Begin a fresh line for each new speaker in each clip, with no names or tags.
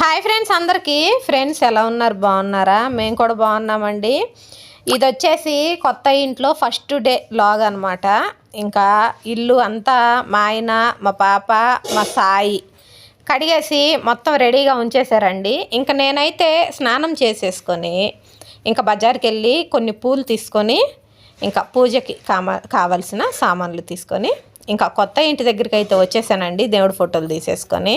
Hi friends అందరికీ. Friends ఎలా ఉన్నారు? బాగున్నారా? మేము కూడా బాగున్నామండి. ఇది వచ్చేసి కొత్త ఇంట్లో ఫస్ట్ డే లాగ్ అనమాట ఇంకా ఇల్లు అంతా మా ఆయన మా పాప మా సాయి కడిగేసి మొత్తం రెడీగా ఉంచేశారండి. ఇంకా నేనైతే స్నానం చేసేసుకొని ఇంకా బజార్కి వెళ్ళి కొన్ని పూలు తీసుకొని ఇంకా పూజకి కామ కావలసిన సామాన్లు తీసుకొని ఇంకా కొత్త ఇంటి దగ్గరికి అయితే వచ్చేసానండి. దేవుడి ఫోటోలు తీసేసుకొని.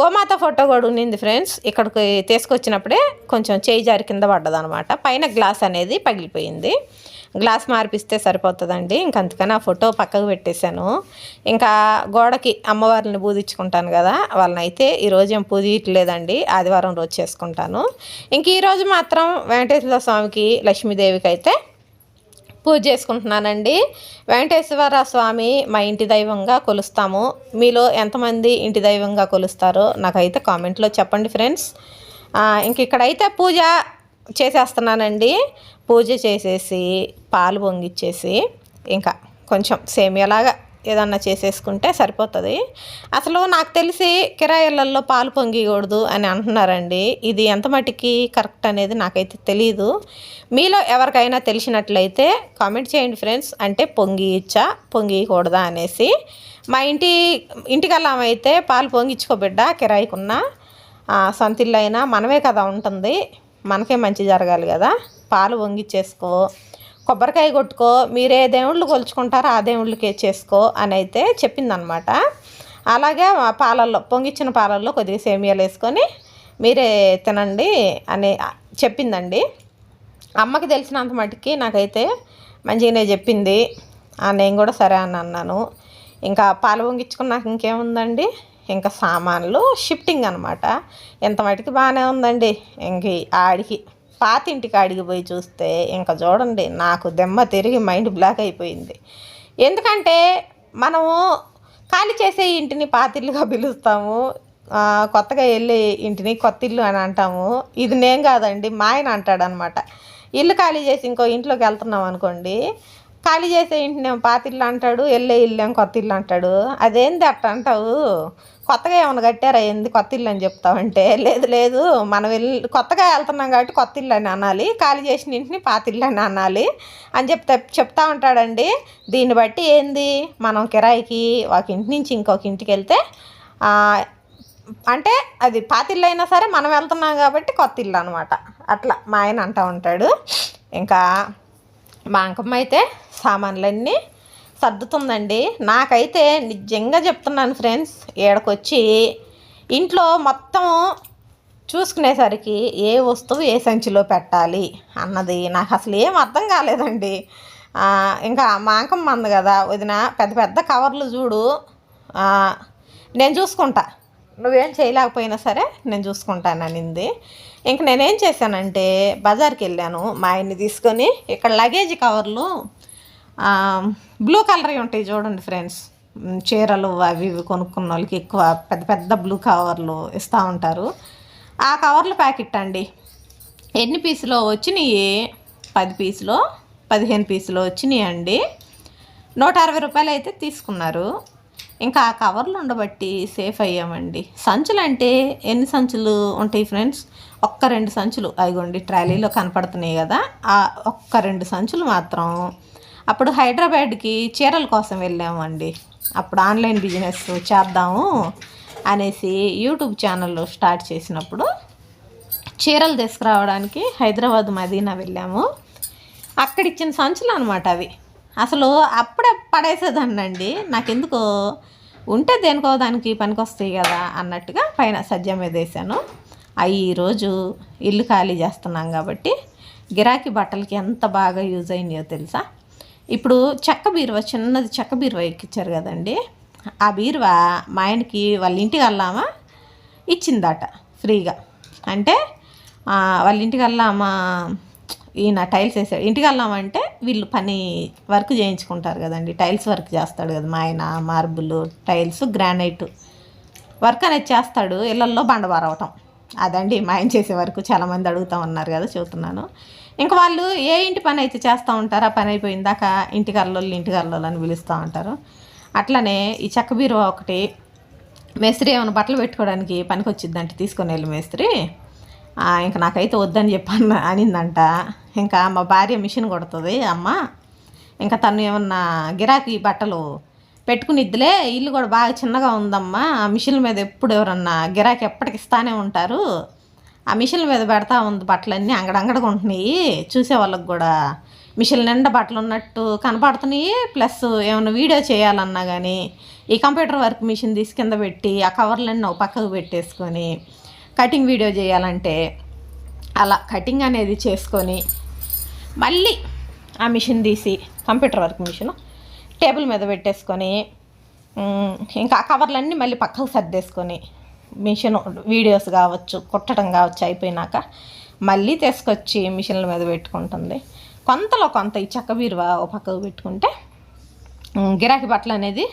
గోమాత ఫోటో కూడా ఉన్నింది ఫ్రెండ్స్. ఇక్కడికి తీసుకొచ్చినప్పుడే కొంచెం చేయి జారి కింద పడ్డదనమాట. పైన గ్లాస్ అనేది పగిలిపోయింది. గ్లాస్ మార్పిస్తే సరిపోతుందండి. ఇంకంతకని అందుకని ఆ ఫోటో పక్కకు పెట్టేశాను. ఇంకా గోడకి అమ్మవారిని పూజించుకుంటాను కదా వాళ్ళని అయితే ఈరోజు ఏం పూజించలేదండి ఆదివారం రోజు చేసుకుంటాను. ఇంక ఈరోజు మాత్రం వెంకటేశ్వర స్వామికి లక్ష్మీదేవికి అయితే పూజ చేసుకుంటున్నానండి. వెంకటేశ్వర స్వామి మా ఇంటి దైవంగా కొలుస్తాము. మీలో ఎంతమంది ఇంటి దైవంగా కొలుస్తారో నాకైతే కామెంట్లో చెప్పండి ఫ్రెండ్స్. ఇంక ఇక్కడైతే పూజ చేసేస్తున్నానండి. పూజ చేసేసి పాలు పొంగిచ్చేసి ఇంకా కొంచెం సేమియాలాగా ఏదన్నా చేసేసుకుంటే సరిపోతుంది. అసలు నాకు తెలిసి కిరాయిలలో పాలు పొంగికూడదు అని అంటున్నారండి. ఇది ఎంత మటుకి కరెక్ట్ అనేది నాకైతే తెలియదు మీలో ఎవరికైనా తెలిసినట్లయితే కామెంట్ చేయండి ఫ్రెండ్స్. అంటే పొంగిచ్చా పొంగియకూడదా అనేసి. మా ఇంటి ఇంటికల్లామైతే పాలు పొంగిచ్చుకోబిడ్డ కిరాయికున్న. ఆ, అయినా మనమే కదా ఉంటుంది. మనకే మంచి జరగాలి కదా. పాలు పొంగిచ్చేసుకో. కొబ్బరికాయ కొట్టుకో మీరే దేవుళ్ళు కొలుచుకుంటారో ఆ దేవుళ్ళకే చేసుకో అని అయితే చెప్పిందనమాట. అలాగే పాలల్లో పొంగిచ్చిన పాలల్లో కొద్దిగా సేమియాలు వేసుకొని మీరే తినండి అని చెప్పిందండి. అమ్మకి తెలిసినంత మటుకి నాకైతే మంచిగానే చెప్పింది. నేను కూడా సరే అని అన్నాను. ఇంకా పాలు పొంగించుకున్నాక ఇంకేముందండి? ఇంకా సామాన్లు షిఫ్టింగ్ అనమాట. ఎంత మటుకి బాగానే ఉందండి. ఇంక ఆడికి పాత ఇంటికి పోయి చూస్తే ఇంకా చూడండి నాకు దెమ్మ తిరిగి మైండ్ బ్లాక్ అయిపోయింది. ఎందుకంటే మనము ఖాళీ చేసే ఇంటిని పాతిల్లుగా పిలుస్తాము కొత్తగా వెళ్ళే ఇంటిని కొత్త ఇల్లు అని అంటాము. ఇది నేను కాదండి మా ఆయన అంటాడనమాట. ఇల్లు ఖాళీ చేసి ఇంకో ఇంట్లోకి వెళ్తున్నాం అనుకోండి ఖాళీ చేసే ఇంటినేమో ఏమో పాత ఇల్లు అంటాడు వెళ్ళే ఇల్లు ఏమో కొత్త ఇల్లు అంటాడు. అదేంది అట్ట అంటావు? కొత్తగా ఏమైనా కట్టారా? ఏంది కొత్త ఇల్లు అని చెప్తావంటే లేదు లేదు మనం వెళ్ళి కొత్తగా వెళ్తున్నాం కాబట్టి కొత్త ఇల్లు అని అనాలి ఖాళీ చేసిన ఇంటిని పాత ఇల్లు అని అనాలి అని చెప్తా చెప్తా ఉంటాడండి. దీన్ని బట్టి ఏంది? మనం కిరాయికి ఒక ఇంటి నుంచి ఇంకొక ఇంటికి వెళ్తే అంటే అది పాతిల్లు అయినా సరే మనం వెళ్తున్నాం కాబట్టి కొత్త ఇల్లు అనమాట అట్లా మా ఆయన అంటూ ఉంటాడు. ఇంకా మా అంకమ్మ అయితే సామాన్లన్నీ సర్దుతుందండి. నాకైతే నిజంగా చెప్తున్నాను ఫ్రెండ్స్ ఏడకొచ్చి ఇంట్లో మొత్తం చూసుకునేసరికి ఏ వస్తువు ఏ సంచిలో పెట్టాలి అన్నది నాకు అసలు ఏం అర్థం కాలేదండి. ఇంకా మా అంకమ్మ అంది కదా వదిన పెద్ద పెద్ద కవర్లు చూడు. నేను చూసుకుంటా. నువ్వేం చేయలేకపోయినా సరే నేను చూసుకుంటాను అనింది. ఇంక నేనేం చేశానంటే బజార్కి వెళ్ళాను. మా ఆయన్ని తీసుకొని ఇక్కడ లగేజ్ కవర్లు బ్లూ కలర్ ఉంటాయి చూడండి ఫ్రెండ్స్. చీరలు అవి ఇవి కొనుక్కున్న వాళ్ళకి ఎక్కువ పెద్ద పెద్ద బ్లూ కవర్లు ఇస్తూ ఉంటారు. ఆ కవర్ల ప్యాకెట్ అండి. ఎన్ని పీసులో వచ్చినాయి? పది పీసులో పదిహేను పీసులో వచ్చినాయి అండి. నూట అరవై రూపాయలు అయితే తీసుకున్నారు. ఇంకా ఆ కవర్లు ఉండబట్టి సేఫ్ అయ్యామండి. సంచులు అంటే ఎన్ని సంచులు ఉంటాయి ఫ్రెండ్స్? ఒక్క రెండు సంచులు. అదిగోండి ట్రాలీలో కనపడుతున్నాయి కదా. ఆ ఒక్క రెండు సంచులు మాత్రం. అప్పుడు హైదరాబాద్కి చీరల కోసం వెళ్ళామండి. అప్పుడు ఆన్లైన్ బిజినెస్ చేద్దాము అనేసి యూట్యూబ్ ఛానల్ స్టార్ట్ చేసినప్పుడు చీరలు తీసుకురావడానికి హైదరాబాద్ మదీనా వెళ్ళాము. అక్కడ ఇచ్చిన సంచులు అనమాట అవి. అసలు అప్పుడే పడేసేదాన్నండి. నాకెందుకో ఉంటే దేనికో దానికి పనికొస్తాయి కదా అన్నట్టుగా పైన సజ్జ మీద వేసాను. అవి ఈరోజు ఇల్లు ఖాళీ చేస్తున్నాం కాబట్టి గిరాకీ బట్టలకి ఎంత బాగా యూజ్ అయినాయో తెలుసా? ఇప్పుడు చెక్క బీరువా చిన్నది చెక్క బీరువా ఎక్కిచ్చారు కదండి. ఆ బీరువా మా ఆయనకి వాళ్ళ ఇంటికి వెళ్ళామా? ఇచ్చిందట ఫ్రీగా. అంటే వాళ్ళ ఇంటికి వెళ్ళామా? ఈయన టైల్స్ వేసాడు. ఇంటికి వెళ్ళామంటే వీళ్ళు పని వర్క్ చేయించుకుంటారు కదండి. టైల్స్ వర్క్ చేస్తాడు కదా మా ఆయన మార్బుల్ టైల్స్ గ్రానైట్. వర్క్ అనేది చేస్తాడు. ఇళ్ళల్లో బండబారవటం అదండి మా ఆయన చేసే వరకు. చాలామంది అడుగుతూ ఉన్నారు కదా చూస్తున్నాను. ఇంకా వాళ్ళు ఏ ఇంటి పని అయితే చేస్తూ ఉంటారో ఆ పని అయిపోయిందాక ఇంటికి అల్లోళ్ళు ఇంటికి అల్లోళ్ళు అని పిలుస్తూ ఉంటారు. అట్లనే ఈ చెక్క బీరువా ఒకటి మేస్త్రి ఏమైనా బట్టలు పెట్టుకోవడానికి పనికి వచ్చిందంటే తీసుకొని వెళ్ళి మేస్త్రి. ఇంక నాకైతే వద్దని చెప్పాను అనిందంట. ఇంకా మా భార్య మిషన్ కొడుతుంది అమ్మ. ఇంకా తను ఏమన్నా గిరాకీ బట్టలు పెట్టుకునిద్దిలే ఇల్లు కూడా బాగా చిన్నగా ఉందమ్మా. ఆ మిషన్ మీద ఎప్పుడు ఎవరన్నా గిరాకీ ఎప్పటికి ఇస్తానే ఉంటారు. ఆ మిషన్ మీద పెడతా ఉంది బట్టలన్నీ అంగడంగడగా ఉంటున్నాయి చూసే వాళ్ళకి కూడా మిషన్ నిండా బట్టలు ఉన్నట్టు కనపడుతున్నాయి. ప్లస్ ఏమైనా వీడియో చేయాలన్నా కానీ ఈ కంప్యూటర్ వర్క్ మిషన్ తీసి కింద పెట్టి ఆ కవర్లన్నీ ఒక పక్కకు పెట్టేసుకొని కటింగ్ వీడియో చేయాలంటే అలా కటింగ్ అనేది చేసుకొని మళ్ళీ ఆ మిషన్ తీసి కంప్యూటర్ వర్క్ మిషన్ టేబుల్ మీద పెట్టేసుకొని ఇంకా ఆ కవర్లన్నీ మళ్ళీ పక్కకు సర్దేసుకొని మిషన్ వీడియోస్ కావచ్చు కుట్టడం కావచ్చు అయిపోయినాక మళ్ళీ తీసుకొచ్చి మిషన్ల మీద పెట్టుకుంటుంది. కొంతలో కొంత ఈ చెక్క బీరువా ఓ పక్కకు పెట్టుకుంటే గిరాకీ బట్టలు అనేది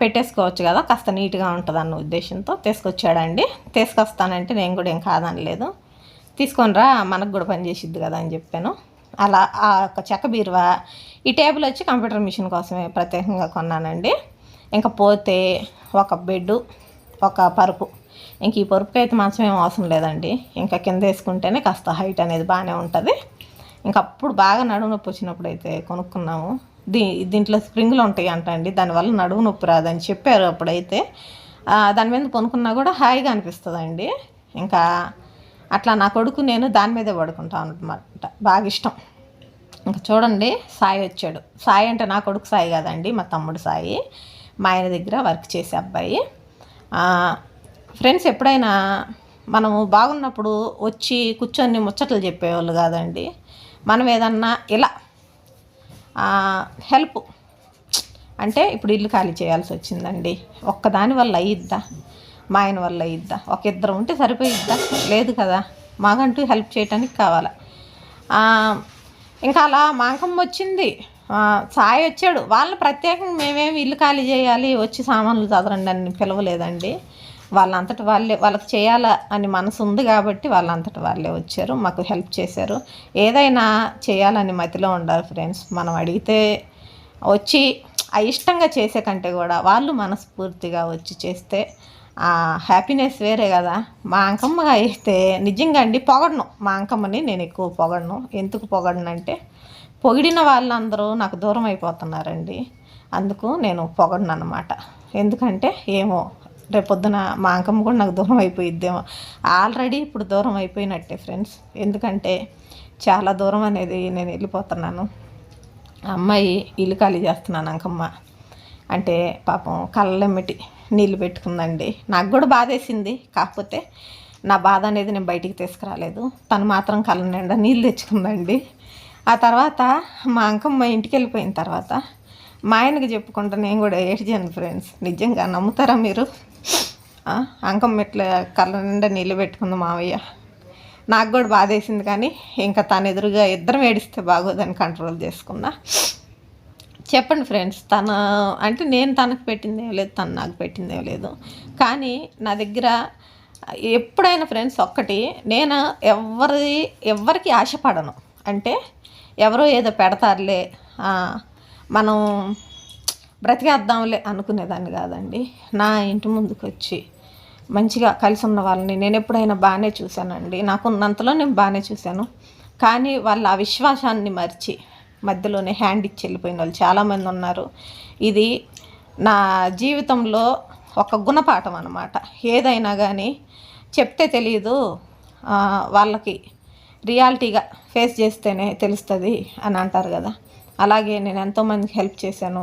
పెట్టేసుకోవచ్చు కదా కాస్త నీట్గా ఉంటుంది అన్న ఉద్దేశంతో తీసుకొచ్చాడండి. తీసుకొస్తానంటే నేను కూడా ఏం కాదనలేదు తీసుకొని రా మనకు కూడా పని చేసిద్ది కదా అని చెప్పాను. అలా ఆ యొక్క చెక్క బీరువా ఈ టేబుల్ వచ్చి కంప్యూటర్ మిషన్ కోసమే ప్రత్యేకంగా కొన్నానండి. ఇంకా పోతే ఒక బెడ్ ఒక పరుపు. ఇంక ఈ పరుపుకి అయితే మంచం ఏం అవసరం లేదండి. ఇంకా కింద వేసుకుంటేనే కాస్త హైట్ అనేది బాగానే ఉంటుంది. ఇంకా అప్పుడు బాగా నడుము నొప్పి వచ్చినప్పుడు అయితే కొనుక్కున్నాము. దీ దీంట్లో స్ప్రింగ్లు ఉంటాయి అంట అండి దానివల్ల నడువు నొప్పి రాదని చెప్పారు అప్పుడైతే. దాని మీద పనుకున్నా కూడా హాయిగా అనిపిస్తుందండి. ఇంకా అట్లా నా కొడుకు నేను దాని మీదే పడుకుంటాను అనమాట బాగా ఇష్టం. ఇంకా చూడండి సాయి వచ్చాడు. సాయి అంటే నా కొడుకు సాయి కాదండి మా తమ్ముడు సాయి. మా ఆయన దగ్గర వర్క్ చేసే అబ్బాయి. ఫ్రెండ్స్ ఎప్పుడైనా మనము బాగున్నప్పుడు వచ్చి కూర్చొని ముచ్చట్లు చెప్పేవాళ్ళు కాదండి. మనం ఏదన్నా ఇలా హెల్ప్ అంటే ఇప్పుడు ఇల్లు ఖాళీ చేయాల్సి వచ్చిందండి. ఒక్కదాని వల్ల అయ్యిద్దా మా ఆయన వల్ల అయ్యిద్దా ఒక ఇద్దరు ఉంటే సరిపోయిద్దా? లేదు కదా. మాకంటూ హెల్ప్ చేయటానికి కావాలా? ఇంకా అలా మాంకమ్మ వచ్చింది. సాయి వచ్చాడు. వాళ్ళు ప్రత్యేకంగా మేమేమి ఇల్లు ఖాళీ చేయాలి వచ్చి సామాన్లు చదరండి అని పిలవలేదండి. వాళ్ళంతటి వాళ్ళే వాళ్ళకి చేయాలా అని మనసు ఉంది కాబట్టి వాళ్ళంతటి వాళ్ళే వచ్చారు మాకు హెల్ప్ చేశారు. ఏదైనా చేయాలని మతిలో ఉండాలి ఫ్రెండ్స్. మనం అడిగితే వచ్చి ఆ ఇష్టంగా చేసే కంటే కూడా వాళ్ళు మనస్ఫూర్తిగా వచ్చి చేస్తే ఆ హ్యాపీనెస్ వేరే కదా. మా అంకమ్మ అయితే నిజంగా అండి పొగడను. మా అంకమ్మని నేను ఎక్కువ పొగడను. ఎందుకు పొగడను అంటే పొగిడిన వాళ్ళందరూ నాకు దూరం అయిపోతున్నారండి. అందుకు నేను పొగడను అనమాట ఎందుకంటే ఏమో రేపు పొద్దున మా అంకమ్మ కూడా నాకు దూరం అయిపోయిద్దేమో. ఆల్రెడీ ఇప్పుడు దూరం అయిపోయినట్టే ఫ్రెండ్స్ ఎందుకంటే చాలా దూరం అనేది నేను వెళ్ళిపోతున్నాను. అమ్మాయి ఇల్లు ఖాళీ చేస్తున్నాను అంకమ్మ. అంటే పాపం కళ్ళెమ్మిటి నీళ్ళు పెట్టుకుందండి. నాకు కూడా బాధేసింది. కాకపోతే నా బాధ అనేది నేను బయటికి తీసుకురాలేదు. తను మాత్రం కళ్ళ నిండా నీళ్ళు తెచ్చుకుందండి. ఆ తర్వాత మా అంకమ్మ ఇంటికి వెళ్ళిపోయిన తర్వాత మా ఆయనకి చెప్పుకుంటా నేను కూడా ఏడ్చాను ఫ్రెండ్స్ నిజంగా నమ్ముతారా మీరు? అంకం ఇట్లా కళ్ళ నిండా నీళ్ళు పెట్టుకుంది మావయ్య. నాకు కూడా బాధేసింది కానీ ఇంకా తను ఎదురుగా ఇద్దరం ఏడిస్తే బాగోదని కంట్రోల్ చేసుకున్నా చెప్పండి ఫ్రెండ్స్ తన అంటే నేను తనకు పెట్టిందే లేదు తను నాకు పెట్టిందే లేదు. కానీ నా దగ్గర ఎప్పుడైనా ఫ్రెండ్స్ ఒక్కటి నేను ఎవరి ఎవరికి ఆశపడను. అంటే ఎవరో ఏదో పెడతారులే. మనం బ్రతికేద్దాంలే అనుకునేదాన్ని కాదండి. నా ఇంటి ముందుకు వచ్చి మంచిగా కలిసి ఉన్న వాళ్ళని నేను ఎప్పుడైనా బాగానే చూశానండి. నాకున్నంతలో నేను బాగానే చూశాను. కానీ వాళ్ళ అవిశ్వాసాన్ని విశ్వాసాన్ని మర్చి మధ్యలోనే హ్యాండ్ ఇచ్చి వెళ్ళిపోయిన వాళ్ళు చాలామంది ఉన్నారు. ఇది నా జీవితంలో ఒక గుణపాఠం అనమాట ఏదైనా కానీ చెప్తే తెలియదు వాళ్ళకి రియాలిటీగా ఫేస్ చేస్తేనే తెలుస్తుంది అని అంటారు కదా. అలాగే నేను ఎంతోమందికి హెల్ప్ చేశాను.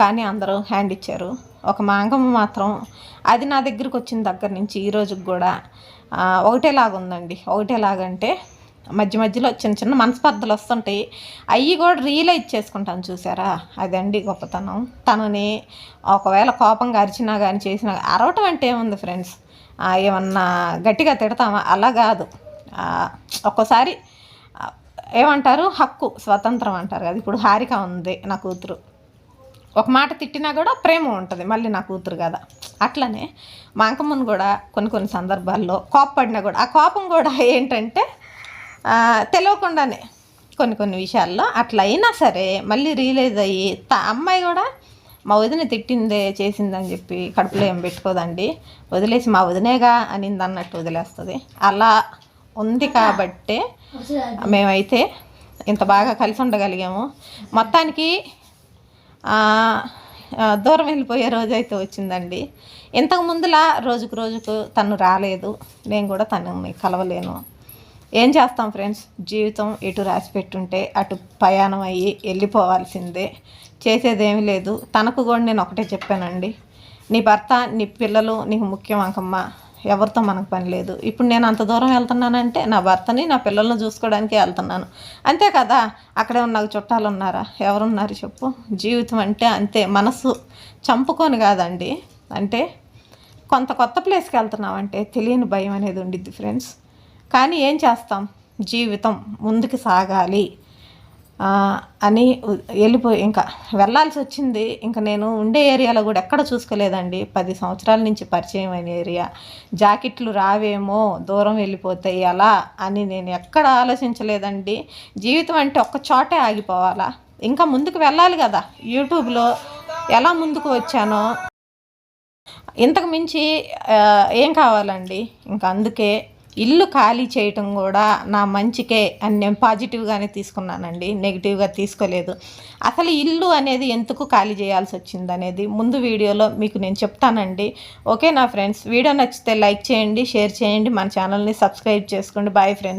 కానీ అందరూ హ్యాండ్ ఇచ్చారు. ఒక మాంగమ్మ మాత్రం అది నా దగ్గరికి వచ్చిన దగ్గర నుంచి ఈ రోజుకి కూడా ఒకటేలాగా ఉందండి. ఒకటేలాగంటే మధ్య మధ్యలో చిన్న చిన్న మనస్పర్ధలు వస్తుంటాయి. అవి కూడా రియలైజ్ చేసుకుంటాను చూసారా? అదండి గొప్పతనం. తనని ఒకవేళ కోపంగా అరిచినా కానీ చేసినా అరవటం అంటే ఏముంది ఫ్రెండ్స్ ఏమన్నా గట్టిగా తిడతామా? అలా కాదు. ఒక్కోసారి ఏమంటారు? హక్కు స్వతంత్రం అంటారు కదా ఇప్పుడు హారిక ఉంది నా కూతురు. ఒక మాట తిట్టినా కూడా ప్రేమ ఉంటుంది. మళ్ళీ నా కూతురు కదా. అట్లనే మా అంకమ్మను కూడా కొన్ని కొన్ని సందర్భాల్లో కోపపడినా కూడా ఆ కోపం కూడా ఏంటంటే తెలియకుండానే కొన్ని కొన్ని విషయాల్లో అట్లా అయినా సరే మళ్ళీ రియలైజ్ అయ్యి త అమ్మాయి కూడా మా వదిన తిట్టిందే చేసిందని చెప్పి కడుపులో ఏం పెట్టుకోదండి. వదిలేసి మా వదినేగా అనింది అన్నట్టు వదిలేస్తుంది. అలా ఉంది కాబట్టే మేమైతే ఇంత బాగా కలిసి ఉండగలిగాము. మొత్తానికి దూరం వెళ్ళిపోయే రోజు అయితే వచ్చిందండి. ఇంతకు ముందులా రోజుకు రోజుకు తను రాలేదు. నేను కూడా తను కలవలేను. ఏం చేస్తాం ఫ్రెండ్స్? జీవితం ఎటు రాసి పెట్టుంటే అటు ప్రయాణం అయ్యి వెళ్ళిపోవాల్సిందే. చేసేదేమీ లేదు. తనకు కూడా నేను ఒకటే చెప్పానండి. నీ భర్త నీ పిల్లలు నీకు ముఖ్యం అంకమ్మ. ఎవరితో మనకు పని లేదు. ఇప్పుడు నేను అంత దూరం వెళ్తున్నానంటే నా భర్తని నా పిల్లల్ని చూసుకోవడానికి వెళ్తున్నాను. అంతే కదా? అక్కడే ఉన్న చుట్టాలు ఉన్నారా? ఎవరున్నారు చెప్పు? జీవితం అంటే అంతే. మనసు చంపుకొని కాదండి. అంటే కొంత కొత్త ప్లేస్కి వెళ్తున్నామంటే తెలియని భయం అనేది ఉండిద్ది ఫ్రెండ్స్. కానీ ఏం చేస్తాం? జీవితం ముందుకు సాగాలి. అని వెళ్ళిపోయి ఇంకా వెళ్ళాల్సి వచ్చింది. ఇంకా నేను ఉండే ఏరియాలో కూడా ఎక్కడ చూసుకోలేదండి. పది సంవత్సరాల నుంచి పరిచయం అయిన ఏరియా. జాకెట్లు రావేమో దూరం వెళ్ళిపోతాయి అలా అని నేను ఎక్కడ ఆలోచించలేదండి. జీవితం అంటే ఒక్క చోటే ఆగిపోవాలా. ఇంకా ముందుకు వెళ్ళాలి కదా. యూట్యూబ్లో ఎలా ముందుకు వచ్చానో. ఇంతకు మించి ఏం కావాలండి? ఇంకా అందుకే ఇల్లు ఖాళీ చేయటం కూడా నా మంచికే అని నేను పాజిటివ్గానే తీసుకున్నానండి. నెగిటివ్గా తీసుకోలేదు. అసలు ఇల్లు అనేది ఎందుకు ఖాళీ చేయాల్సి వచ్చింది అనేది ముందు వీడియోలో మీకు నేను చెప్తానండి. ఓకే నా ఫ్రెండ్స్? వీడియో నచ్చితే లైక్ చేయండి షేర్ చేయండి మన ఛానల్ని సబ్స్క్రైబ్ చేసుకోండి. Bye friends.